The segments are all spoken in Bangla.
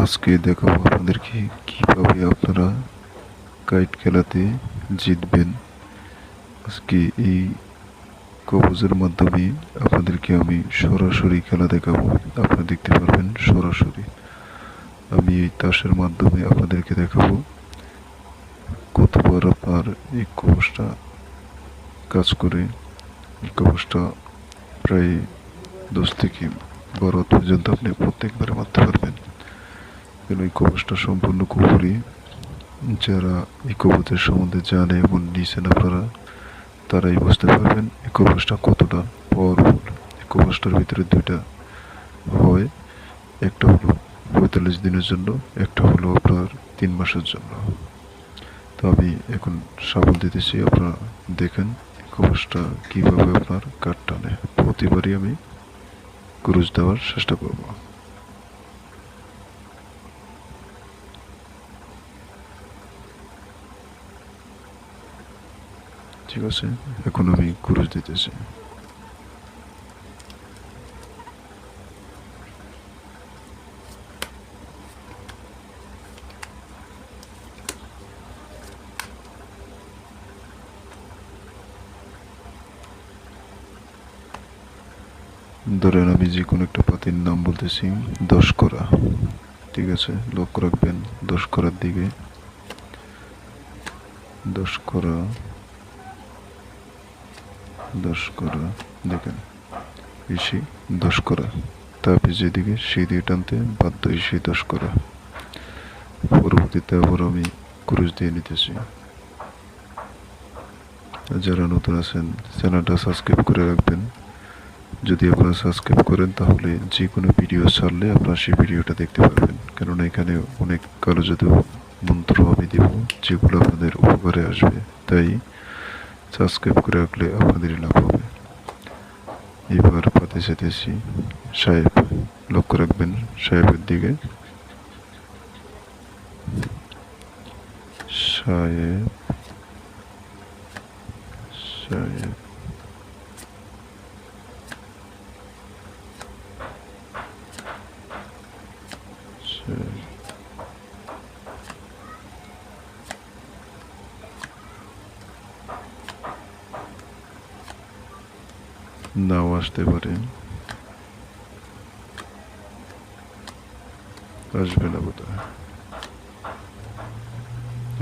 আজকে দেখাবো আপনাদেরকে কীভাবে আপনারা কাইট খেলাতে জিতবেন। আজকে এই কবজের মাধ্যমে আপনাদেরকে আমি সরাসরি খেলা দেখাবো। আপনারা দেখতে পারবেন সরাসরি। আমি এই তাসের মাধ্যমে আপনাদেরকে দেখাবো কতবার আপনার এই কবজটা কাজ করে। এই কবজটা প্রায় দশ থেকে বারো পর্যন্ত আপনি প্রত্যেকবার মারতে পারবেন। কেন এই কবচটা সম্পূর্ণ কুপুরি যারা এই কবচের সম্বন্ধে জানে এবং নিছেন আপনারা, তারাই বুঝতে পারবেন এই কবচটা কতটা পাওয়ারফুল এই কবচটার ভিতরে দুইটা হয় একটা হলো পঁয়তাল্লিশ দিনের জন্য, একটা হলো আপনার তিন মাসের জন্য। তো আমি এখন সাবল দিতেছি, আপনারা দেখেন কবচটা কীভাবে আপনার কাঠ টানে প্রতিবারই আমি ক্রুজ দেওয়ার চেষ্টা করব। ঠিক আছে, এখন আমি ক্রুজ দিতেছি ধরেন আমি যে কোনো একটা পাতির নাম বলতেছি দশ করা ঠিক আছে, লক্ষ্য রাখবেন দশ করার দিকে। দশ করা দশ করা দেখেন বেশি দশ করা তারপর যেদিকে সেই দিকে টানতে বাধ্য সেই দশ করা পরবর্তীতে আবার আমি ক্রুজ দিয়ে নিতেছি। যারা নতুন আছেন, চ্যানেলটা সাবস্ক্রাইব করে রাখবেন। যদি আপনারা সাবস্ক্রাইব করেন, তাহলে যে কোনো ভিডিও ছাড়লে আপনারা সেই ভিডিওটা দেখতে পারবেন। কেননা এখানে অনেক কালো জাদু মন্ত্র আমি দেব, যেগুলো আপনাদের উপকারে আসবে। তাই সাবস্ক্রাইব করে রাখলে আপনাদেরই লাভ হবে এবার পাতে যেতেছি সাহেব লক্ষ্য রাখবেন সাহেবের দিকে সাহেব সাহেব সাহেব নাও আসতে পারে। আসবে না বোধ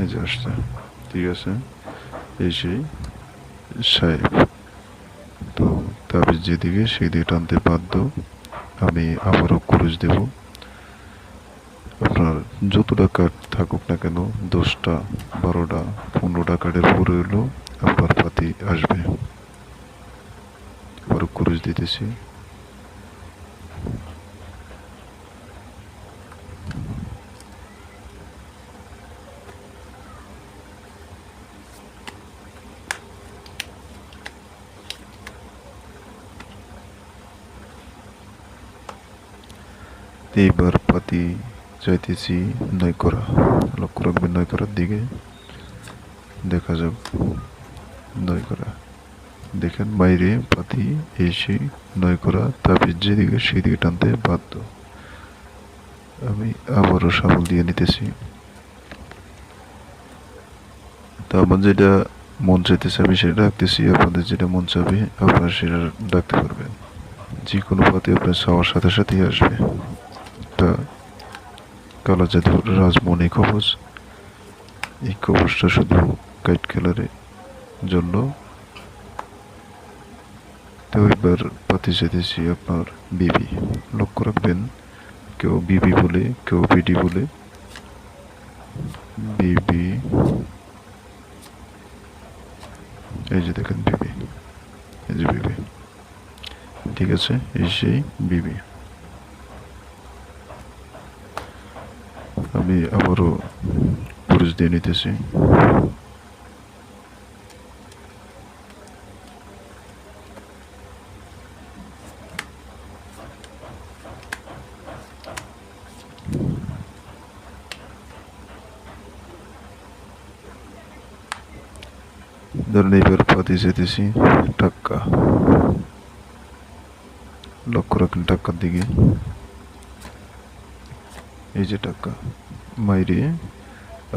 এই যে আসছে। ঠিক আছে? এই সেই সাহেব। তো তাবিজ যেদিকে সেই দিকে টানতে বাধ্য। আমি আবারও ক্রুজ দেব। আপনার যতটা কার্ড থাকুক না কেন, দশটা, বারোটা, পনেরোটা কার্ডের পরে হলেও আপনার পাতি আসবে। আবারও ক্রুজ দিতেছি। এইবার পাতি চাইতেছি নয় করা লক্ষ্য নয় করার দিকে। দেখা যাক নয় করা দেখেন, বাইরে পাতি এসে নয় করা তাবিজ যেদিকে সেদিকে টানতে বাধ্য। আমি আবারও সাবল দিয়ে নিতেছি। তা আমার যেটা মন চাইতেছে, আমি সেটা ডাকতেছি আপনাদের যেটা মন চাবে, আপনারা সেটা ডাকতে পারবেন। যে কোনো পাতি আপনার চাওয়ার সাথে সাথেই আসবে। তা কালো জাদুর রাজমণি কবচ। এই কবচটা শুধু কাইট খেলারের জন্য তো এবার পাতি যেতেছি আপনার বিবি, লক্ষ্য রাখবেন, কেউ বিবি বলে, কেউ বিডি বলে। বিবি। এই যে দেখেন বিবি, এই যে বিবি। ঠিক আছে, এই সেই বিবি। আমি আবারও পুরুষ দিয়ে নিতেছি। ধরেন এবার পাতি যেতেছি টাক্কা। লক্ষ্য রাখেন টাক্কার দিকে। এই যে টাকা মাইরে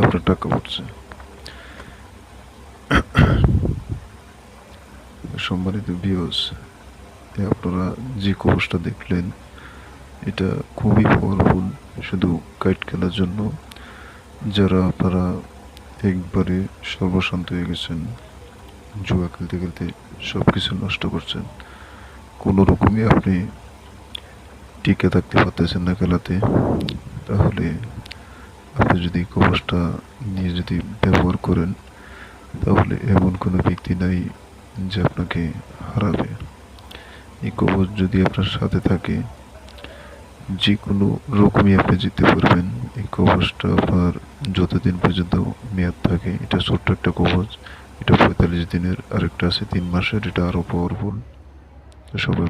আপনার টাকা পড়ছে। সম্মানিত ভিউস আপনারা যে কবচটা দেখলেন, এটা খুবই পাওয়ারফুল শুধু কাইট খেলার জন্য। যারা আপনারা একবারে সর্বশান্ত হয়ে গেছেন। জুয়া খেলতে খেলতে সব কিছু নষ্ট করছেন। কোনো রকমই আপনি টিকে থাকতে পারতেছেন না খেলাতে। তাহলে আপনি যদি কবচটা নিয়ে যদি ব্যবহার করেন, তাহলে এমন কোনো ব্যক্তি নাই যে আপনাকে হারাবে। এই কবচ যদি আপনার সাথে থাকে, যে কোনো রকমই আপনি জিততে পারবেন। এই কবচটা আপনার যতদিন পর্যন্ত মেয়াদ থাকে, এটা ছোট্ট একটা কবচ এটা পঁয়তাল্লিশ দিনের আরেকটা আছে, তিন মাসের, এটা আরও পাওয়ারফুল সবাই